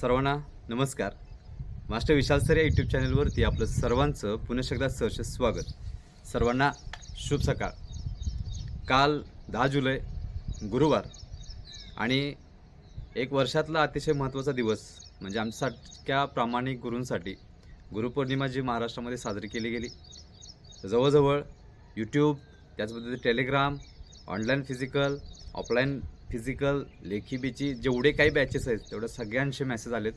सर्वांना नमस्कार. Master Vishal sir या यूट्यूब चॅनलवरती आपलं सर्वांचं पुन्हा एकदा सहर्ष स्वागत. सर्वांना शुभ सकाळ. काल दहा जुलै गुरुवार आणि एक वर्षातला अतिशय महत्त्वाचा दिवस म्हणजे आमच्यासारख्या प्रामाणिक गुरूंसाठी गुरुपौर्णिमा जी महाराष्ट्रामध्ये साजरी केली गेली जवळजवळ YouTube त्याचबद्दल Telegram online physical offline physical लेखी बीची जेवढे काही बॅचेस आहेत तेवढ्या सगळ्यांचे मेसेज आलेत.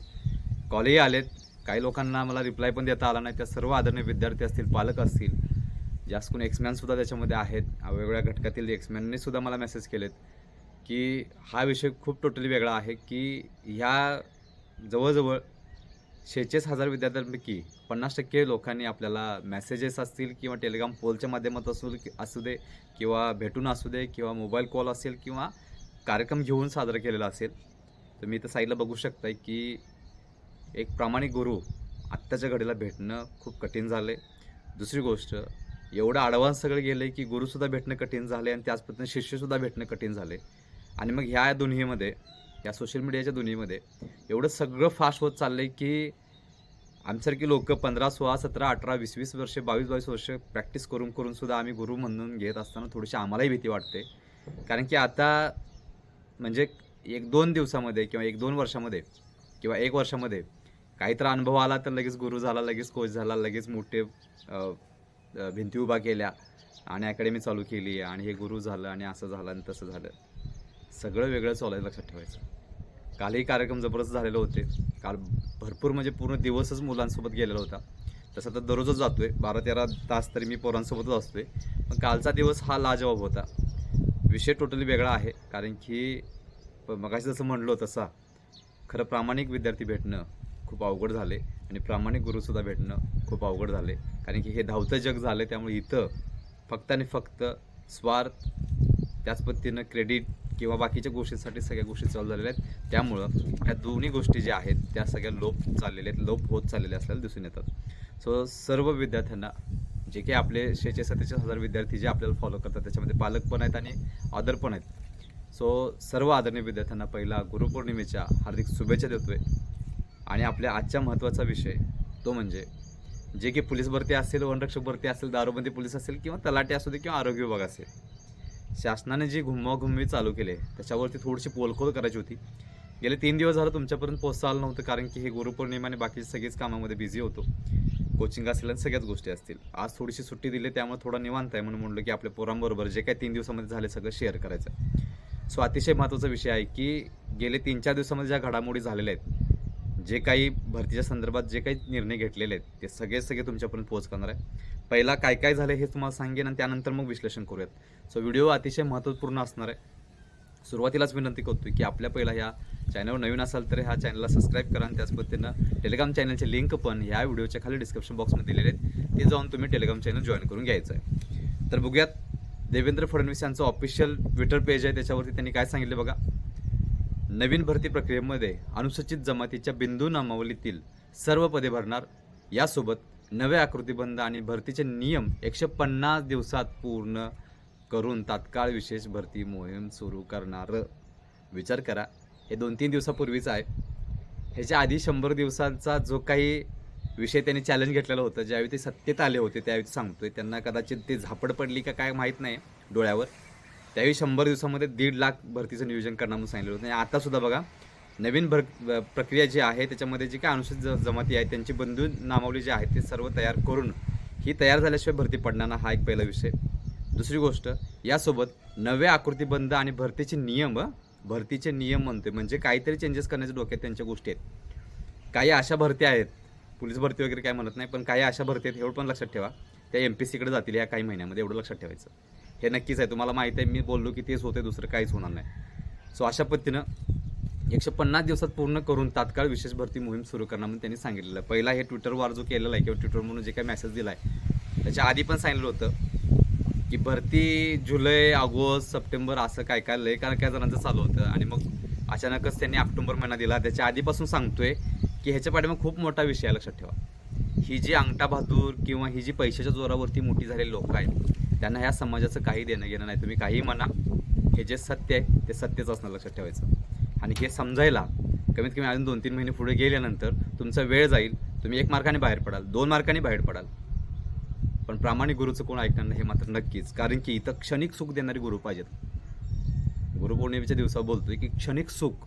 कॉलही आलेत. काही लोकांना मला रिप्लाय पण देता आला नाही. त्या सर्व आदरणीय विद्यार्थी असतील पालक असतील जास्त कोणी एक्समॅनसुद्धा त्याच्यामध्ये आहेत. वेगवेगळ्या घटकातील एक्समॅनने सुद्धा मला मेसेज केलेत की हा विषय खूप टोटली वेगळा आहे की ह्या जवळजवळ शेहेचाळीस हजार विद्यार्थ्यांपैकी पन्नास टक्के लोकांनी आपल्याला मेसेजेस असतील किंवा टेलिग्राम पोलच्या माध्यमात असू असू दे किंवा भेटून असू दे किंवा मोबाईल कॉल असेल किंवा कार्यक्रम घेऊन साजरा केलेला असेल तर मी इथं साईडला बघू शकताय की एक प्रामाणिक गुरु आत्ताच्या घडीला भेटणं खूप कठीण झालं आहे दुसरी गोष्ट एवढं आडवान्स सगळं गेलं आहे की गुरुसुद्धा भेटणं कठीण झालं आहे आणि त्याच पद्धतीने शिष्यसुद्धा भेटणं कठीण झालं आहे आणि मग ह्या दुनियेमध्ये या सोशल मीडियाच्या दुनियेमध्ये एवढं सगळं फास्ट होत चाललं आहे की आमच्यासारखी लोक पंधरा सोळा सतरा अठरा वीस वीस वर्षे बावीस बावीस वर्ष प्रॅक्टिस करून करूनसुद्धा आम्ही गुरु म्हणून घेत असताना थोडीशी आम्हालाही भीती वाटते. कारण की आता म्हणजे एक दोन दिवसामध्ये किंवा एक दोन वर्षामध्ये किंवा एक वर्षामध्ये काहीतरी अनुभव आला तर लगेच गुरु झाला लगेच कोच झाला लगेच मोठे भिंती उभा केल्या आणि अकॅडमी चालू केली आणि हे गुरु झालं आणि असं झालं आणि तसं झालं. सगळं वेगळं चालायला लक्षात ठेवायचं. कालही कार्यक्रम जबरदस्त झालेले होते. काल भरपूर म्हणजे पूर्ण दिवसच मुलांसोबत गेलेला होता. तसं तर दररोजच जातोय. बारा तेरा तास तरी मी पोरांसोबतच असतोय. पण कालचा दिवस हा लाजवाब होता. विषय टोटली वेगळा आहे. कारण की मगाशी जसं म्हणलो तसा खरं प्रामाणिक विद्यार्थी भेटणं खूप अवघड झाले आणि प्रामाणिक गुरुसुद्धा भेटणं खूप अवघड झाले. कारण की हे धावतं जग झालं त्यामुळे इथं फक्त आणि फक्त स्वार्थ त्याच पद्धतीनं क्रेडिट किंवा बाकीच्या गोष्टींसाठी सगळ्या गोष्टी चालू झालेल्या आहेत. त्यामुळं ह्या दोन्ही गोष्टी ज्या आहेत त्या सगळ्या लोप चाललेल्या आहेत लोप होत चाललेल्या असल्याला दिसून येतात. सो सर्व विद्यार्थ्यांना जे काही आपले शेहेचाळीस सत्तेचाळीस हजार विद्यार्थी जे आपल्याला फॉलो करतात त्याच्यामध्ये पालक पण आहेत आणि अदर पण आहेत. सो सर्व आदरणीय विद्यार्थ्यांना पहिला गुरुपौर्णिमेच्या हार्दिक शुभेच्छा देतोय. आणि आपल्या आजच्या महत्त्वाचा विषय तो म्हणजे जे की पोलीस भरती असेल वनरक्षक भरती असेल दारूबंदी पोलीस असेल किंवा तलाठी असू दे किंवा आरोग्य विभाग असेल शासनाने जी घुमवाघुमवी चालू केली आहे त्याच्यावरती थोडीशी पोलखोल करायची होती. गेले तीन दिवस झालं तुमच्यापर्यंत पोहोचता आलं नव्हतं कारण की हे गुरुपौर्णिमा आणि बाकीचे सगळेच कामामध्ये बिझी होतो. कोचिंग असेल आणि सगळ्याच गोष्टी असतील. आज थोडीशी सुट्टी दिली त्यामुळे थोडा निवांत आहे म्हणून म्हणलं की आपल्या पोरांबरोबर जे काही तीन दिवसामध्ये झाले सगळं शेअर करायचं. सो अतिशय महत्त्वाचा विषय आहे की गेले तीन चार दिवसामध्ये ज्या घडामोडी झालेल्या आहेत जे काही भरतीच्या संदर्भात जे काही निर्णय घेतलेले आहेत ते सगळे सगळे तुमच्यापर्यंत पोहोच करणार आहे. पहिला काय काय झालं हे तुम्हाला सांगेन आणि त्यानंतर मग विश्लेषण करूयात. सो व्हिडिओ अतिशय महत्त्वपूर्ण असणार आहे. सुरुवातीलाच विनंती करतो की आपल्या पहिला ह्या चॅनलवर नवीन असाल तर ह्या चॅनलला सबस्क्राईब करा आणि त्याच पद्धतीनं टेलिग्राम चॅनलचे लिंक पण ह्या व्हिडिओच्या खाली डिस्क्रिप्शन बॉक्समध्ये दिलेले आहेत. ते जाऊन तुम्ही टेलिग्राम चॅनल जॉईन करून घ्यायचं आहे. तर बघूयात देवेंद्र फडणवीस यांचं ऑफिशियल ट्विटर पेज आहे त्याच्यावरती त्यांनी काय सांगितलं बघा? नवीन भरती प्रक्रियेमध्ये अनुसूचित जमातीच्या बिंदू नामावलीतील सर्व पदे भरणार. यासोबत नवे आकृतीबंध आणि भरतीचे नियम एकशे पन्नास दिवसात पूर्ण करून तात्काळ विशेष भरती मोहीम सुरू करणार. विचार करा. हे दोन तीन दिवसापूर्वीच आहे. ह्याच्या आधी शंभर दिवसांचा जो काही विषय त्यांनी चॅलेंज घेतलेलं होतं ज्यावेळी ते सत्तेत आले होते त्यावेळी सांगतोय. त्यांना कदाचित ते झापड पडली का काय माहीत नाही डोळ्यावर. त्यावेळी शंभर दिवसामध्ये दीड लाख भरतीचं नियोजन करणार म्हणून सांगितलं होतं. आणि आतासुद्धा बघा नवीन भर प्रक्रिया जी आहे त्याच्यामध्ये जी काय अनुसूचित ज- जमाती आहे त्यांची बंधू नामावली जी आहे ते सर्व तयार करून ही तयार झाल्याशिवाय भरती पडणार हा एक पहिला विषय. दुसरी गोष्ट यासोबत नवे आकृतीबंध आणि भरतीचे नियम भरतीचे नियम म्हणते म्हणजे काहीतरी चेंजेस करण्याच्या डोक्यात त्यांच्या गोष्टी आहेत. काही अशा भरती आहेत. पोलीस भरती वगैरे काय म्हणत नाही पण काही अशा भरती आहेत एवढं पण लक्षात ठेवा. त्या एम पी सीकडे जातील या काही महिन्यामध्ये एवढं लक्षात ठेवायचं. हे नक्कीच आहे. तुम्हाला माहिती आहे मी बोललो की तेच होते दुसरं काहीच होणार नाही. सो अशा पद्धतीनं एकशे पन्नास दिवसात पूर्ण करून तात्काळ विशेष भरती मोहीम सुरू करणार म्हणून त्यांनी सांगितलेलं पहिला हे ट्विटरवर जो केलेला आहे किंवा ट्विटर म्हणून जे काही मेसेज दिला आहे त्याच्या आधी पण सांगितलं होतं. की भरती जुलै ऑगस्ट सप्टेंबर असं काय काय लय काय काय जणांचं चालू होतं. आणि मग अचानकच त्यांनी ऑक्टोबर महिना दिला. त्याच्या आधीपासून सांगतोय की ह्याच्या पाठीमागे खूप मोठा विषय आहे लक्षात ठेवा. ही जी अंगठा बहादूर किंवा ही जी पैशाच्या जोरावरती मोठी झालेली लोक आहेत त्यांना ह्या समाजाचं काही देणं घेणं नाही. तुम्ही काही म्हणा हे जे सत्य आहे ते सत्यच असणं लक्षात ठेवायचं. आणि हे समजायला कमीत कमी अजून दोन तीन महिने पुढे गेल्यानंतर तुमचा वेळ जाईल. तुम्ही एक मार्काने बाहेर पडाल दोन मार्काने बाहेर पडाल. प्रामाणिक गुरुचं कोण ऐकणार नाही हे मात्र नक्कीच. कारण की इथं क्षणिक सुख देणारे गुरु पाहिजेत. गुरुपौर्णिमेच्या दिवसावर बोलतोय की क्षणिक सुख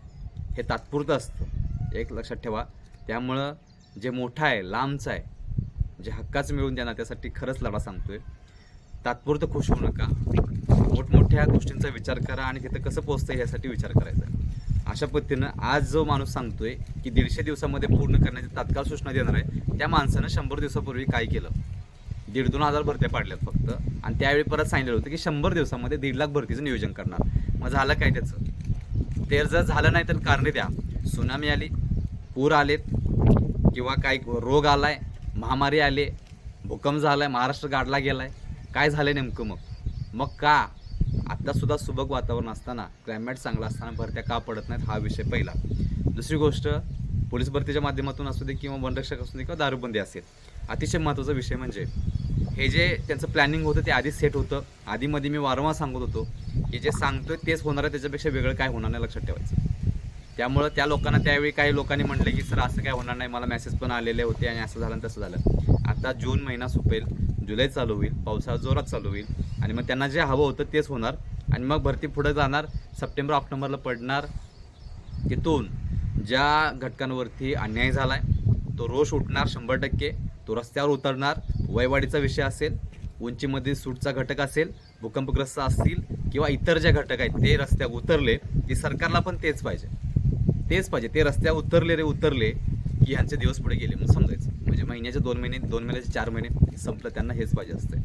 हे तात्पुरतं असतं. एक लक्षात ठेवा. त्यामुळं जे मोठं आहे लांबचा आहे जे हक्काचं मिळून द्या ना त्यासाठी खरंच लढा सांगतोय. तात्पुरतं खुश होऊ नका. मोठमोठ्या गोष्टींचा विचार करा आणि तिथं कसं पोहोचतं यासाठी विचार करायचा. अशा पद्धतीनं आज जो माणूस सांगतोय की दीडशे दिवसामध्ये पूर्ण करण्याची तात्काळ सूचना देणार आहे त्या माणसानं शंभर दिवसापूर्वी काय केलं? दीड दोन हजार भरत्या पाडल्यात फक्त. आणि त्यावेळी परत सांगितलं होतं की शंभर दिवसामध्ये दीड लाख भरतीचं नियोजन करणार. मग झालं काय त्याचं? ते जर झालं नाही तर कारणे द्या. सुनामी आली पूर आलेत किंवा काही रोग आलाय महामारी आले भूकंप झालाय महाराष्ट्र गाडला गेलाय काय झालं नेमकं मग? मग का? आत्तासुद्धा सुबक वातावरण असताना क्लायमेट चांगला असताना भरत्या का पडत नाहीत हा विषय पहिला. दुसरी गोष्ट पोलीस भरतीच्या माध्यमातून असू दे किंवा वनरक्षक असू दे किंवा दारूबंदी असेल. अतिशय महत्त्वाचा विषय म्हणजे हे जे त्यांचं प्लॅनिंग होतं ते आधीच सेट होतं. आधीमध्ये मी वारंवार सांगत होतो की जे सांगतोय तेच होणार आहे त्याच्यापेक्षा वेगळं काय होणार नाही लक्षात ठेवायचं. त्यामुळं त्या लोकांना त्यावेळी काही लोकांनी म्हटलं की सर असं काय होणार नाही मला मेसेज पण आलेले होते आणि असं झालं तसं झालं. आता जून महिना सुपेल जुलै चालू होईल पावसाळा जोरात चालू होईल आणि मग त्यांना जे हवं होतं तेच होणार आणि मग भरती पुढे जाणार सप्टेंबर ऑक्टोबरला पडणार तिथून ज्या घटकांवरती अन्याय झाला आहे तो रोष उठणार शंभर टक्के तो रस्त्यावर उतरणार वयवाडीचा विषय असेल उंचीमध्ये सूटचा घटक असेल भूकंपग्रस्त असतील किंवा इतर ज्या घटक आहेत ते रस्त्यावर उतरले की सरकारला पण तेच पाहिजे. तेच पाहिजे. ते रस्त्यावर उतरले रे उतरले की ह्यांचे दिवस पुढे गेले मग समजायचं. म्हणजे महिन्याचे दोन महिने दोन महिन्याचे चार महिने संपलं त्यांना हेच पाहिजे असते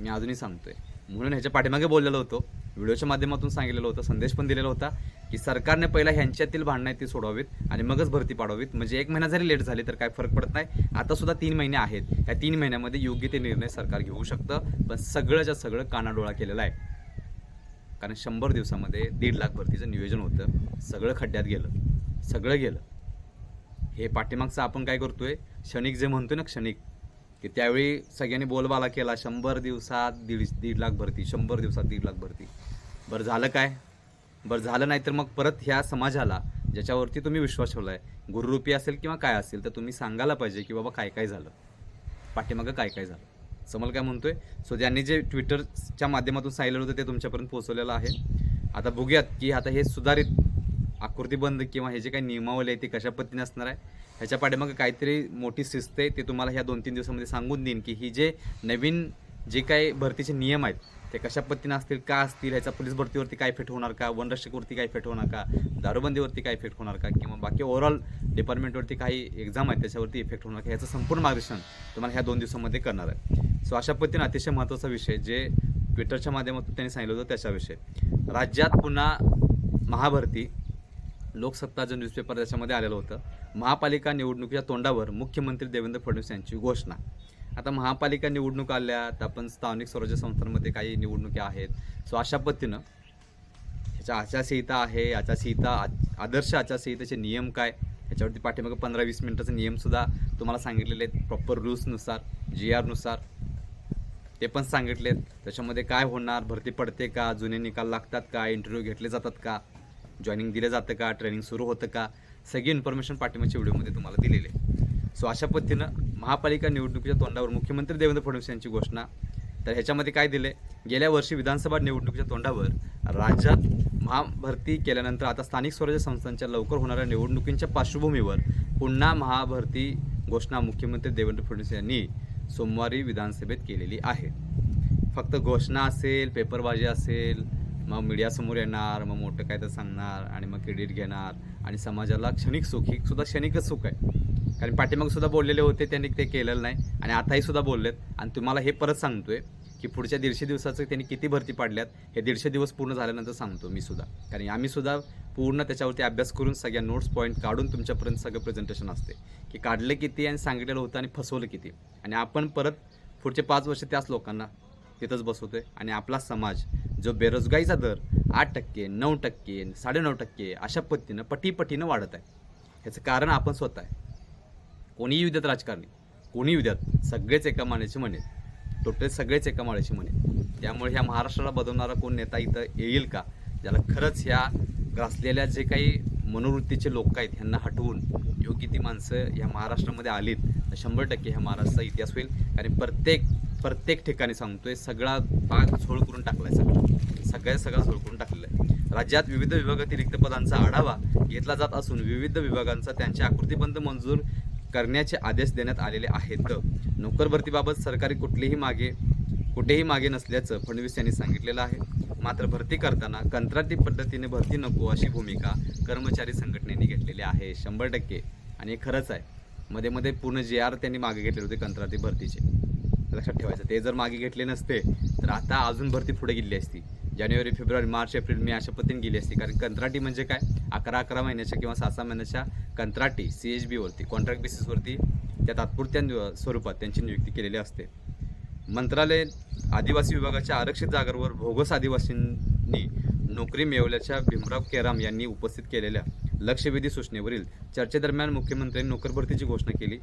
मी अजूनही सांगतोय. म्हणून ह्याच्या पाठीमागे बोललेलो होतो व्हिडिओच्या माध्यमातून सांगितलेलं होतं संदेश पण दिलेला होता की सरकारने पहिला ह्यांच्यातील भांडणं आहेत ती सोडवावीत आणि मगच भरती पाडावीत म्हणजे एक महिना जरी लेट झाली तर काय फरक पडत नाही. आता सुद्धा तीन महिने आहेत. या तीन महिन्यामध्ये योग्य ते निर्णय सरकार घेऊ शकतं. पण सगळंच्या सगळं कानाडोळा केलेला आहे. कारण शंभर दिवसामध्ये दीड लाख भरतीचं नियोजन होतं. सगळं खड्ड्यात गेलं. सगळं गेलं. हे पाठीमागचं आपण काय करतोय? क्षणिक जे म्हणतोय ना क्षणिक. की त्यावेळी सगळ्यांनी बोलबाला केला शंभर दिवसात दीड दीड लाख भरती शंभर दिवसात दीड लाख भरती. बरं झालं काय? बरं झालं नाही तर मग परत ह्या समाजाला ज्याच्यावरती तुम्ही विश्वास ठेवलाय गुरुरूपी असेल किंवा काय असेल तर तुम्ही सांगायला पाहिजे की बाबा काय काय झालं? पाठीमागं काय काय झालं? समल काय म्हणतोय? सो ज्यांनी जे ट्विटरच्या माध्यमातून सांगितलं होतं ते तुमच्यापर्यंत पोहोचवलेलं आहे. आता बघूयात की आता हे सुधारित आकृतीबंद किंवा हे जे काही नियमावली आहे ते कशा पद्धतीने असणार आहे ह्याच्या पाठीमागे काहीतरी मोठी शिस्त आहे ते तुम्हाला ह्या दोन तीन दिवसामध्ये सांगून देईन की ही जे नवीन जे काही भरतीचे नियम आहेत ते कशा पद्धतीने असतील का असतील ह्याचा पोलीस भरतीवरती काय इफेक्ट होणार का वनरक्षकवरती काय इफेक्ट होणार का दारूबंदीवरती काय इफेक्ट होणार का किंवा बाकी ओव्हरऑल डिपार्टमेंटवरती काही एक्झाम आहेत त्याच्यावरती इफेक्ट होणार का ह्याचं संपूर्ण मार्गदर्शन तुम्हाला ह्या दोन दिवसामध्ये करणार आहे. सो अशा पद्धतीने अतिशय महत्त्वाचा विषय जे ट्विटरच्या माध्यमातून त्यांनी सांगितलं होतं त्याच्याविषयी. राज्यात पुन्हा महाभरती लोकसत्ता जे न्यूजपेपर त्याच्यामध्ये आलेलं होतं. महापालिका निवडणुकीच्या तोंडावर मुख्यमंत्री देवेंद्र फडणवीस यांची घोषणा. आता महापालिका निवडणूक आल्यात आपण स्थानिक स्वराज्य संस्थांमध्ये काही निवडणुकी आहेत. सो अशा पद्धतीनं ह्याच्या आचारसंहिता आहे. आचारसंहिता आ- आदर्श आचारसंहितेचे नियम काय? ह्याच्यावरती पाठीमागं पंधरा वीस मिनिटाचे नियमसुद्धा तुम्हाला सांगितलेले आहेत. प्रॉपर रूल्सनुसार जी आरनुसार ते पण सांगितलेत. त्याच्यामध्ये काय होणार? भरती पडते का? जुने निकाल लागतात का? इंटरव्ह्यू घेतले जातात का? जॉईनिंग दिलं जातं का? ट्रेनिंग सुरू होतं का? सगळी इन्फॉर्मेशन पाठिंबाच्या व्हिडिओमध्ये तुम्हाला दिलेली आहे. सो अशा पद्धतीनं महापालिका निवडणुकीच्या तोंडावर मुख्यमंत्री देवेंद्र फडणवीस यांची घोषणा. तर ह्याच्यामध्ये काय दिले गेल्या वर्षी विधानसभा निवडणुकीच्या तोंडावर राज्यात महाभरती केल्यानंतर आता स्थानिक स्वराज्य संस्थांच्या लवकर होणाऱ्या निवडणुकींच्या पार्श्वभूमीवर पुन्हा महाभरती घोषणा मुख्यमंत्री देवेंद्र फडणवीस यांनी सोमवारी विधानसभेत केलेली आहे. फक्त घोषणा असेल पेपरबाजी असेल मग मीडियासमोर येणार मग मोठं काय तर सांगणार आणि मग क्रेडिट घेणार आणि समाजाला क्षणिक सुख ही सुद्धा क्षणिकच सुख आहे. कारण पाठीमाग सुद्धा बोललेले होते त्यांनी ते केलेलं नाही आणि आताही सुद्धा बोललेत. आणि तुम्हाला हे परत सांगतोय की पुढच्या दीडशे दिवसाचं त्यांनी किती भरती पाडल्यात हे दीडशे दिवस पूर्ण झाल्यानंतर सांगतो मी सुद्धा. कारण आम्ही सुद्धा पूर्ण त्याच्यावरती अभ्यास करून सगळ्या नोट्स पॉईंट काढून तुमच्यापर्यंत सगळं प्रेझेंटेशन असते. की काढलं किती आणि सांगितलेलं होतं आणि फसवलं किती. आणि आपण परत पुढचे पाच वर्ष त्याच लोकांना तिथंच बसवतोय. आणि आपला समाज जो बेरोजगारीचा दर आठ टक्के नऊ टक्के साडेनऊ टक्के अशा पद्धतीनं पटीपटीनं वाढत आहे. ह्याचं कारण आपण स्वतः आहे. कोणीही येऊ देत राजकारणी कोणी येऊ द्यात सगळेच एका मानेचे म्हणे. टोटल सगळेच एका माळ्याची म्हणे. त्यामुळे ह्या महाराष्ट्राला बदलणारा कोण नेता इथं येईल का? ज्याला खरंच ह्या ग्रासलेल्या जे काही मनोवृत्तीचे लोक आहेत ह्यांना हटवून योग्य ती माणसं ह्या महाराष्ट्रामध्ये आलीत म्हणजे शंभर टक्के ह्या महाराष्ट्राचा इतिहास होईल. कारण प्रत्येक प्रत्येक ठिकाणी सांगतोय सगळा भाग झोळ करून टाकला आहे सगळा. सगळ्या सगळा झोळ करून टाकलेला आहे राज्यात विविध विभागातील रिक्त पदांचा आढावा घेतला जात असून विविध विभागांचा त्यांचे आकृतीबंध मंजूर करण्याचे आदेश देण्यात आलेले आहेत. नोकर भरतीबाबत सरकारी कुठलीही मागे कुठेही मागे नसल्याचं फडणवीस यांनी सांगितलेलं आहे. मात्र भरती करताना कंत्राटी पद्धतीने भरती नको अशी भूमिका कर्मचारी संघटनेने घेतलेली आहे. शंभर टक्के. आणि हे खरंच आहे. मध्ये मध्ये पूर्ण जे आर त्यांनी मागे घेतले होते कंत्राटी भरतीचे. लक्षात ठेवायचं ते जर मागे घेतले नसते तर आता अजून भरती पुढे गेली असती. जानेवारी फेब्रुवारी मार्च एप्रिल मे अशा पद्धतीने गेली असती. कारण कंत्राटी म्हणजे काय? अकरा अकरा महिन्याच्या किंवा सहा सहा महिन्याच्या कंत्राटी सी एच बीवरती कॉन्ट्रॅक्ट बेसिसवरती त्या तात्पुरत्या स्वरूपात त्यांची नियुक्ती केलेली असते. मंत्रालय आदिवासी विभागाच्या आरक्षित जागांवर भोगस आदिवासींनी नोकरी मिळवल्याच्या भीमराव केराम यांनी उपस्थित केलेल्या लक्षवेधी सूचनेवरील चर्चेदरम्यान मुख्यमंत्र्यांनी नोकर भरतीची घोषणा केली.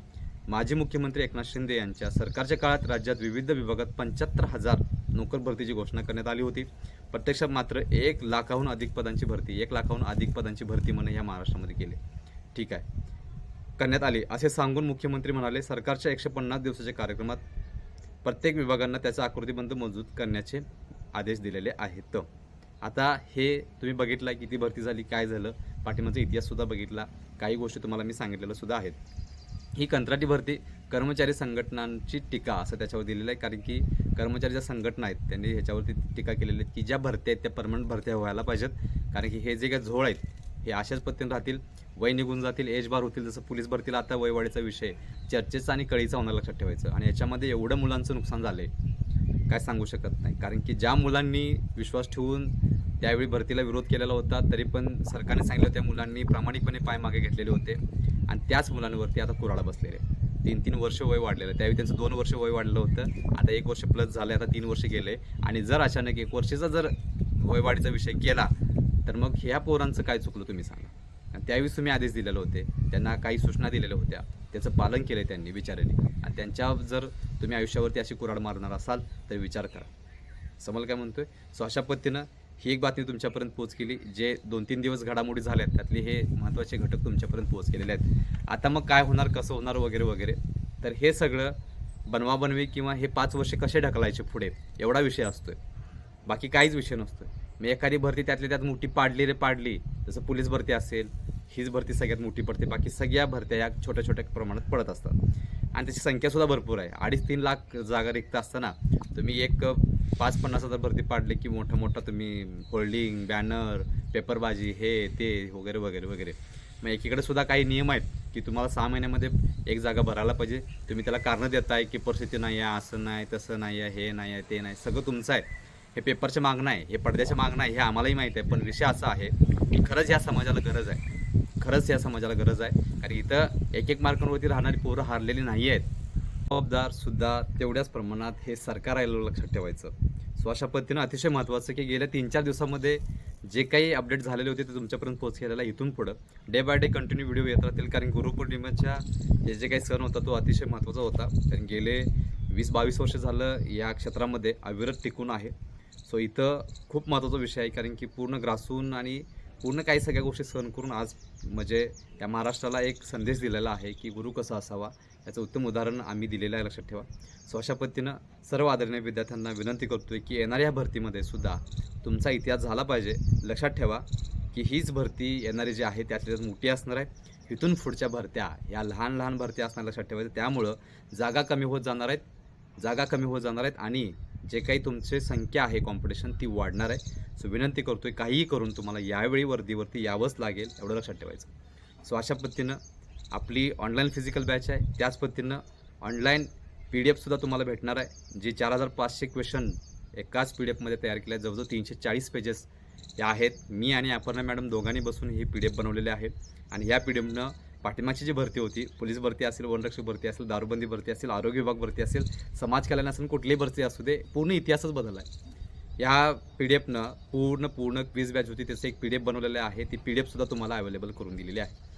माजी मुख्यमंत्री एकनाथ शिंदे यांच्या सरकारच्या काळात राज्यात विविध विभागात पंच्याहत्तर हजार नोकर भरतीची घोषणा करण्यात आली होती. प्रत्यक्षात मात्र एक लाखाहून अधिक पदांची भरती एक लाखाहून अधिक पदांची भरती म्हणे या महाराष्ट्रामध्ये केली. ठीक आहे. करण्यात आली. असे सांगून मुख्यमंत्री म्हणाले सरकारच्या एकशे पन्नास दिवसाच्या कार्यक्रमात प्रत्येक विभागांना त्याचा आकृतीबंध मजबूत करण्याचे आदेश दिलेले आहेत. आता हे तुम्ही बघितला किती भरती झाली काय झालं. पाठिंबाचा इतिहाससुद्धा बघितला. काही गोष्टी तुम्हाला मी सांगितलेल्या सुद्धा आहेत. ही कंत्राटी भरती कर्मचारी संघटनांची टीका असं त्याच्यावर दिलेलं आहे. कारण की कर्मचारी ज्या संघटना आहेत त्यांनी ह्याच्यावरती टीका केलेली आहेत की ज्या भरत्या आहेत त्या परमनंट भरत्या व्हायला पाहिजेत. कारण की हे जे काही झोळ आहेत हे अशाच पद्धतीने राहतील. वय निघून जातील एज बार होतील. जसं पोलीस भरतीला आता वयवाढीचा विषय चर्चेचा आणि कळीचा होणार लक्षात ठेवायचं. आणि याच्यामध्ये एवढं मुलांचं नुकसान झालं आहे काय सांगू शकत नाही. कारण की ज्या मुलांनी विश्वास ठेवून त्यावेळी भरतीला विरोध केलेला होता तरी पण सरकारने सांगितलं त्या मुलांनी प्रामाणिकपणे पाय मागे घेतलेले होते. आणि त्याच मुलांवरती आता कुराडा बसलेले तीन तीन वर्ष वय वाढलेलं आहे. त्यावेळी त्यांचं दोन वर्ष वय वाढलं होतं. आता एक वर्ष प्लस झालं आता तीन वर्ष गेले. आणि जर अचानक एक वर्षाचा जर वयवाढीचा विषय केला तर मग ह्या पोरांचं काय चुकलं तुम्ही सांगा? आणि त्यावेळेस तुम्ही आदेश दिलेले होते. त्यांना काही सूचना दिलेल्या होत्या. त्याचं पालन केलं त्यांनी विचाराने आणि त्यांच्या जर तुम्ही आयुष्यावरती अशी कुराड मारणार असाल तर विचार करा. समल काय म्हणतोय? सो अशा पद्धतीनं ही एक बातमी तुमच्यापर्यंत पोच केली. जे दोन तीन दिवस घडामोडी झाल्यात त्यातले हे महत्त्वाचे घटक तुमच्यापर्यंत पोच केलेले आहेत. आता मग काय होणार कसं होणार वगैरे वगैरे. तर हे सगळं बनवाबनवी किंवा हे पाच वर्षे कसे ढकलायचे पुढे एवढा विषय असतोय. बाकी काहीच विषय नसतोय. मी एखादी भरती त्यातल्या त्यात मोठी पाडली रे पाडली जसं पोलीस भरती असेल हीच भरती सगळ्यात मोठी पडते. बाकी सगळ्या भरत्या या छोट्या छोट्या प्रमाणात पडत असतात. आणि त्याची संख्यासुद्धा भरपूर आहे. अडीच तीन लाख जागा रिक्त असताना तुम्ही एक पाच पन्नास हजार भरती पाडले की मोठं मोठं तुम्ही होल्डिंग बॅनर पेपरबाजी हे ते वगैरे वगैरे वगैरे. मग एकीकडे सुद्धा काही नियम आहेत की तुम्हाला सहा महिन्यामध्ये एक जागा भरायला पाहिजे. तुम्ही त्याला कारणं देताय की परिस्थिती नाही आहे असं नाही तसं नाही आहे हे नाही आहे ते नाही सगळं तुमचं आहे. हे पेपरचं मागणं आहे हे पडद्याच्या मागणं आहे हे आम्हालाही माहीत आहे पण विषय असा आहे की खरंच या समाजाला गरज आहे. खरंच या समाजाला गरज आहे. कारण इथं एक एक मार्कांवरती राहणारी पोरं हारलेली नाही आहेत. जबाबदारसुद्धा तेवढ्याच प्रमाणात हे सरकार आहे लक्षात ठेवायचं. सो अशा पद्धतीनं अतिशय महत्त्वाचं की गेल्या तीन चार दिवसामध्ये जे काही अपडेट झालेले होते ते तुमच्यापर्यंत पोहोचलेला इथून पुढं. Day by day continue video येत राहतील. कारण गुरुपौर्णिमेच्या हे जे काही सण होता तो अतिशय महत्त्वाचा होता. कारण गेले वीस बावीस वर्ष झालं या क्षेत्रामध्ये अविरत टिकून आहे. सो इथं खूप महत्त्वाचा विषय आहे. कारण की पूर्ण ग्रासून आणि पूर्ण काही सगळ्या गोष्टी सहन करून आज म्हणजे या महाराष्ट्राला एक संदेश दिलेला आहे की गुरु कसा असावा याचं उत्तम उदाहरण आम्ही दिलेलं आहे लक्षात ठेवा. सो अशा पद्धतीनं सर्व आदरणीय विद्यार्थ्यांना विनंती करतोय की येणाऱ्या भरतीमध्ये सुद्धा तुमचा इतिहास झाला पाहिजे. लक्षात ठेवा की हीच भरती येणारी जी आहे त्यातली मोठी असणार आहे. इथून पुढच्या भरत्या या लहान लहान भरत्या असणार लक्षात ठेवायचं. त्यामुळं जागा कमी होत जाणार आहेत जागा कमी होत जाणार आहेत आणि जे काही तुमचे संख्या आहे कॉम्पिटिशन ती वाढणार आहे. सो विनंती करतो आहे काहीही करून तुम्हाला यावेळी वर्दीवरती यावंच लागेल एवढं लक्षात ठेवायचं. सो अशा पद्धतीनं आपली ऑनलाईन फिजिकल बॅच आहे. त्याच पद्धतीनं ऑनलाईन पी डी एफसुद्धा तुम्हाला भेटणार आहे जे चार हजार पाचशे क्वेश्चन एकाच पी डी एफमध्ये तयार केले आहेत. जवळजवळ तीनशे चाळीस पेजेस या आहेत. मी आणि अपर्णा मॅडम दोघांनी बसून ही पी डी एफ बनवलेले आहे आणि ह्या पी डी एफनं पाठिमागची जी भरती होती पोलीस भरती असेल वनरक्षक भरती असेल दारूबंदी भरती असेल आरोग्य विभाग भरती असेल समाज कल्याण असेल कुठलीही भरती असू दे पूर्ण इतिहासच बदलला आहे. या पी डी एफनं पूर्ण पूर्ण क्विज बॅच होती त्याचं एक पी डी एफ बनवलेलं आहे ती पी डी एफसुद्धा तुम्हाला अवेलेबल करून दिलेली आहे.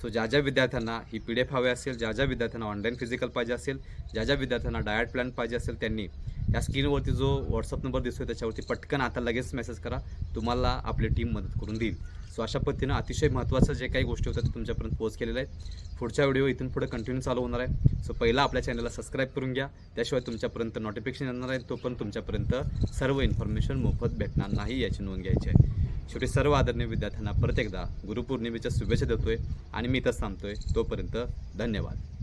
सो ज्या ज्या विद्यार्थ्यांना ही पी डी एफ हवी असेल ज्या ज्या विद्यार्थ्यांना ऑनलाईन फिजिकल पाहिजे असेल ज्या ज्या विद्यार्थ्यांना डायट प्लॅन पाहिजे असेल त्यांनी या स्क्रीनवरती जो व्हॉट्सअप नंबर दिसतोय त्याच्यावरती पटकन आता लगेच मेसेज करा. तुम्हाला आपली टीम मदत करून देईल. सो अशा पद्धतीनं अतिशय महत्त्वाचं जे काही गोष्टी होत्या ते तुमच्यापर्यंत पोच केलेल्या आहेत. पुढच्या व्हिडिओ इथून पुढे कंटिन्यू चालू होणार आहे. सो पहिला आपल्या चॅनलला सबस्क्राईब करून घ्या. त्याशिवाय तुमच्यापर्यंत नोटिफिकेशन येणार आहे तो पण तुमच्यापर्यंत सर्व इन्फॉर्मेशन मोफत भेटणार नाही याची नोंद घ्यायची आहे. शेवटी सर्व आदरणीय विद्यार्थ्यांना परत एकदा गुरुपौर्णिमेच्या शुभेच्छा देतोय आणि मी इथंच थांबतोय. तोपर्यंत धन्यवाद.